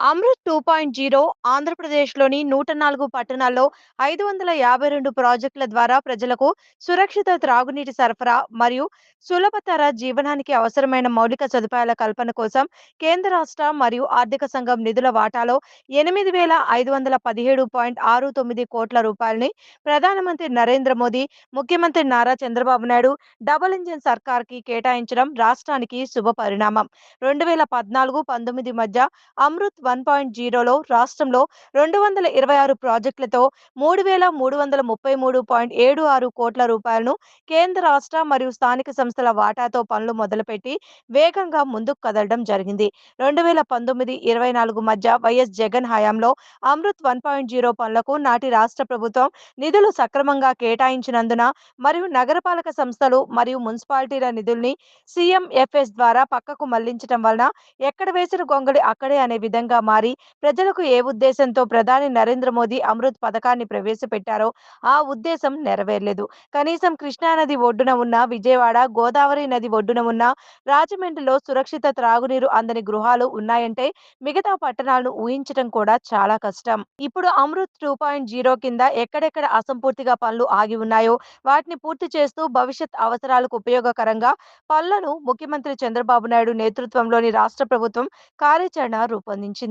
Amrit two point zero ఆంధ్రప్రదేశ్లోని నూట నాలుగు పట్టణాల్లో ఐదు వందల యాభై రెండు ప్రాజెక్టుల ద్వారా ప్రజలకు సురక్షిత త్రాగునీటి సరఫరా మరియు సులభతర జీవనానికి అవసరమైన మౌలిక సదుపాయాల కల్పన కోసం కేంద్ర రాష్ట్ర మరియు ఆర్థిక సంఘం నిధుల వాటాలో ఎనిమిది వేల ఐదు వందల పదిహేడు పాయింట్ ఆరు తొమ్మిది కోట్ల రూపాయలని ప్రధానమంత్రి నరేంద్ర మోదీ ముఖ్యమంత్రి నారా చంద్రబాబు నాయుడు డబుల్ ఇంజిన్ సర్కార్కి కేటాయించడం రాష్ట్రానికి శుభ పరిణామం రెండు వేల పద్నాలుగు పంతొమ్మిది మధ్య అమృత్ వన్ పాయింట్ జీరోలో రాష్ట్రంలో రెండు వందల ఇరవై ఆరు ప్రాజెక్టులతో మూడు వేల మూడు వందల ముప్పై మూడు పాయింట్ ఏడు ఆరు కోట్ల రూపాయలను కేంద్ర రాష్ట్ర మరియు స్థానిక సంస్థల వాటాతో పనులు మొదలుపెట్టి వేగంగా ముందుకు కదలడం జరిగింది. రెండు వేల పంతొమ్మిది ఇరవై నాలుగు మధ్య వైఎస్ జగన్ హయాంలో అమృత్ వన్ పాయింట్ జీరో పనులకు నాటి రాష్ట్ర ప్రభుత్వం నిధులు సక్రమంగా కేటాయించినందున మరియు నగరపాలక సంస్థలు మరియు మున్సిపాలిటీల నిధుల్ని సీఎంఎఫ్ఎస్ ద్వారా పక్కకు మళ్ళించడం వలన ఎక్కడ వేసిన గొంగళి అక్కడే అనే విధంగా మారి ప్రజలకు ఏ ఉద్దేశంతో ప్రధాని నరేంద్ర మోదీ అమృత్ పథకాన్ని ప్రవేశపెట్టారో ఆ ఉద్దేశం నెరవేరలేదు. కనీసం కృష్ణానది ఒడ్డున ఉన్న విజయవాడ గోదావరి నది ఒడ్డున ఉన్న రాజమండ్రిలో సురక్షిత త్రాగునీరు అందని గృహాలు ఉన్నాయంటే మిగతా పట్టణాలను ఊహించడం కూడా చాలా కష్టం. ఇప్పుడు అమృత్ టూ పాయింట్ జీరో కింద ఎక్కడెక్కడ అసంపూర్తిగా పనులు ఆగి ఉన్నాయో వాటిని పూర్తి చేస్తూ భవిష్యత్ అవసరాలకు ఉపయోగకరంగా పనులను ముఖ్యమంత్రి చంద్రబాబు నాయుడు నేతృత్వంలోని రాష్ట్ర ప్రభుత్వం కార్యాచరణ రూపొందించింది.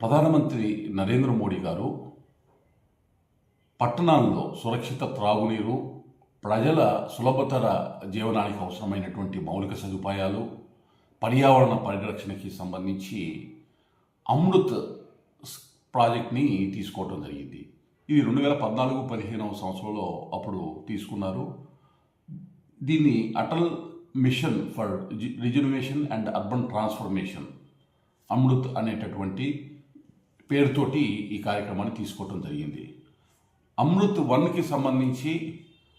ప్రధానమంత్రి నరేంద్ర మోడీ గారు పట్టణాల్లో సురక్షిత త్రాగునీరు ప్రజల సులభతర జీవనానికి అవసరమైనటువంటి మౌలిక సదుపాయాలు పర్యావరణ పరిరక్షణకి సంబంధించి అమృత్ ప్రాజెక్ట్ని తీసుకోవటం జరిగింది. ఇది రెండు వేల పద్నాలుగు పదిహేనవ సంవత్సరంలో అప్పుడు తీసుకున్నారు. దీన్ని Atal mission for reservation and urban transformation AMRUT అనేటటువంటి పేరుతోటి ఈ కార్యక్రమాన్ని తీసుకోవటం జరిగింది. అమృత్ వన్కి సంబంధించి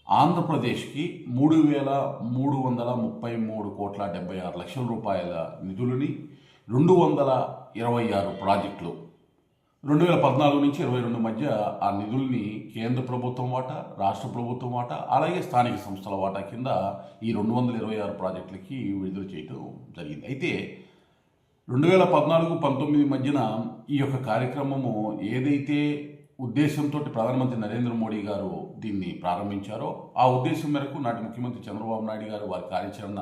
ఆంధ్రప్రదేశ్కి మూడు వేల మూడు వందల ముప్పై మూడు కోట్ల డెబ్బై ఆరు లక్షల రూపాయల నిధులని రెండు వందల ఇరవై ఆరు ప్రాజెక్టులు రెండు వేల పద్నాలుగు నుంచి ఇరవై రెండు మధ్య ఆ నిధుల్ని కేంద్ర ప్రభుత్వం వాటా రాష్ట్ర ప్రభుత్వం వాటా అలాగే స్థానిక సంస్థల వాటా కింద ఈ రెండు వందల ఇరవై ఆరు ప్రాజెక్టులకి విడుదల చేయడం జరిగింది. అయితే రెండు వేల పద్నాలుగు పంతొమ్మిది మధ్యన ఈ యొక్క కార్యక్రమము ఏదైతే ఉద్దేశంతో ప్రధానమంత్రి నరేంద్ర మోడీ గారు దీన్ని ప్రారంభించారో ఆ ఉద్దేశం మేరకు నాటి ముఖ్యమంత్రి చంద్రబాబు నాయుడు గారు వారి కార్యాచరణ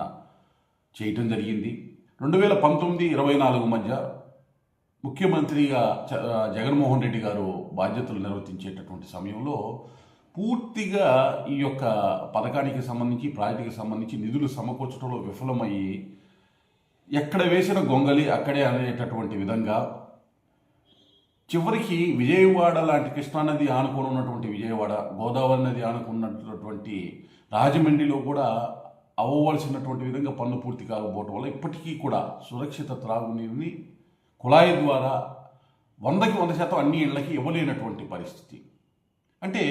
చేయటం జరిగింది. రెండు వేల పంతొమ్మిది ఇరవై నాలుగు మధ్య ముఖ్యమంత్రిగా చ- జగన్మోహన్ రెడ్డి గారు బాధ్యతలు నిర్వర్తించేటటువంటి సమయంలో పూర్తిగా ఈ యొక్క పథకానికి సంబంధించి ప్రాజెక్టుకి సంబంధించి నిధులు సమకూర్చడంలో విఫలమయ్యి ఎక్కడ వేసిన గొంగలి అక్కడే అనేటటువంటి విధంగా చివరికి విజయవాడ లాంటి కృష్ణానది ఆనుకొని ఉన్నటువంటి విజయవాడ గోదావరి నది ఆనుకున్నటువంటి రాజమండ్రిలో కూడా అవ్వవలసినటువంటి విధంగా పనులు పూర్తి కాకపోవటం వల్ల ఇప్పటికీ కూడా సురక్షిత త్రాగునీరుని కుళాయి ద్వారా వందకి వంద శాతం అన్ని ఇళ్ళకి ఇవ్వలేనటువంటి పరిస్థితి. అంటే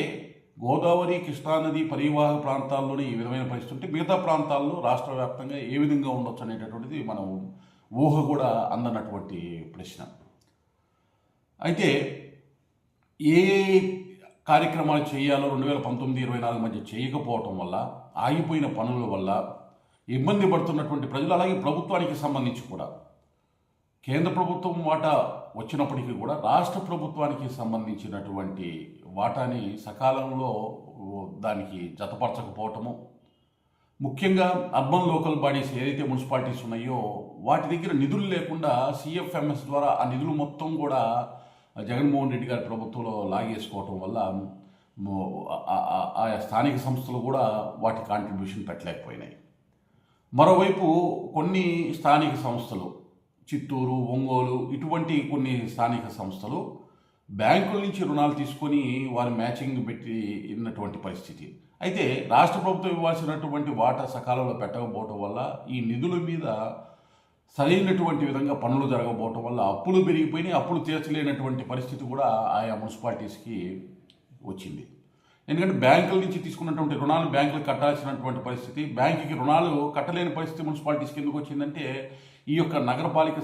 గోదావరి కృష్ణానది పరివాహక ప్రాంతాల్లోనే ఈ విధమైన పరిస్థితి ఉంటే మిగతా ప్రాంతాల్లో రాష్ట్ర వ్యాప్తంగా ఏ విధంగా ఉండొచ్చు అనేటటువంటిది మనం ఊహ కూడా అందనటువంటి ప్రశ్న. అయితే ఏ కార్యక్రమాలు చేయాలో రెండు వేల పంతొమ్మిది ఇరవై నాలుగు మధ్య చేయకపోవటం వల్ల ఆగిపోయిన పనుల వల్ల ఇబ్బంది పడుతున్నటువంటి ప్రజలు అలాగే ప్రభుత్వానికి సంబంధించి కూడా కేంద్ర ప్రభుత్వం వాటా వచ్చినప్పటికీ కూడా రాష్ట్ర ప్రభుత్వానికి సంబంధించినటువంటి వాటాని సకాలంలో దానికి జతపరచకపోవటము ముఖ్యంగా అర్బన్ లోకల్ బాడీస్ ఏదైతే మున్సిపాలిటీస్ ఉన్నాయో వాటి దగ్గర నిధులు లేకుండా సిఎఫ్ఎంఎస్ ద్వారా ఆ నిధులు మొత్తం కూడా జగన్మోహన్ రెడ్డి గారి ప్రభుత్వంలో లాగేసుకోవటం వల్ల ఆయా స్థానిక సంస్థలు కూడా వాటి కాంట్రిబ్యూషన్ పెట్టలేకపోయినాయి. మరోవైపు కొన్ని స్థానిక సంస్థలు చిత్తూరు ఒంగోలు ఇటువంటి కొన్ని స్థానిక సంస్థలు బ్యాంకుల నుంచి రుణాలు తీసుకొని వారి మ్యాచింగ్ పెట్టి ఉన్నటువంటి పరిస్థితి. అయితే రాష్ట్ర ప్రభుత్వం ఇవ్వాల్సినటువంటి వాటా సకాలంలో పెట్టకపోవటం వల్ల ఈ నిధుల మీద సరైనటువంటి విధంగా పనులు జరగకపోవటం వల్ల అప్పులు పెరిగిపోయినాయి అప్పులు తీర్చలేనటువంటి పరిస్థితి కూడా ఆయా మున్సిపాలిటీస్కి వచ్చింది. ఎందుకంటే బ్యాంకుల నుంచి తీసుకున్నటువంటి రుణాలు బ్యాంకులు కట్టాల్సినటువంటి పరిస్థితి బ్యాంకుకి రుణాలు కట్టలేని పరిస్థితి మున్సిపాలిటీస్కి ఎందుకు వచ్చిందంటే ఈ యొక్క నగరపాలిక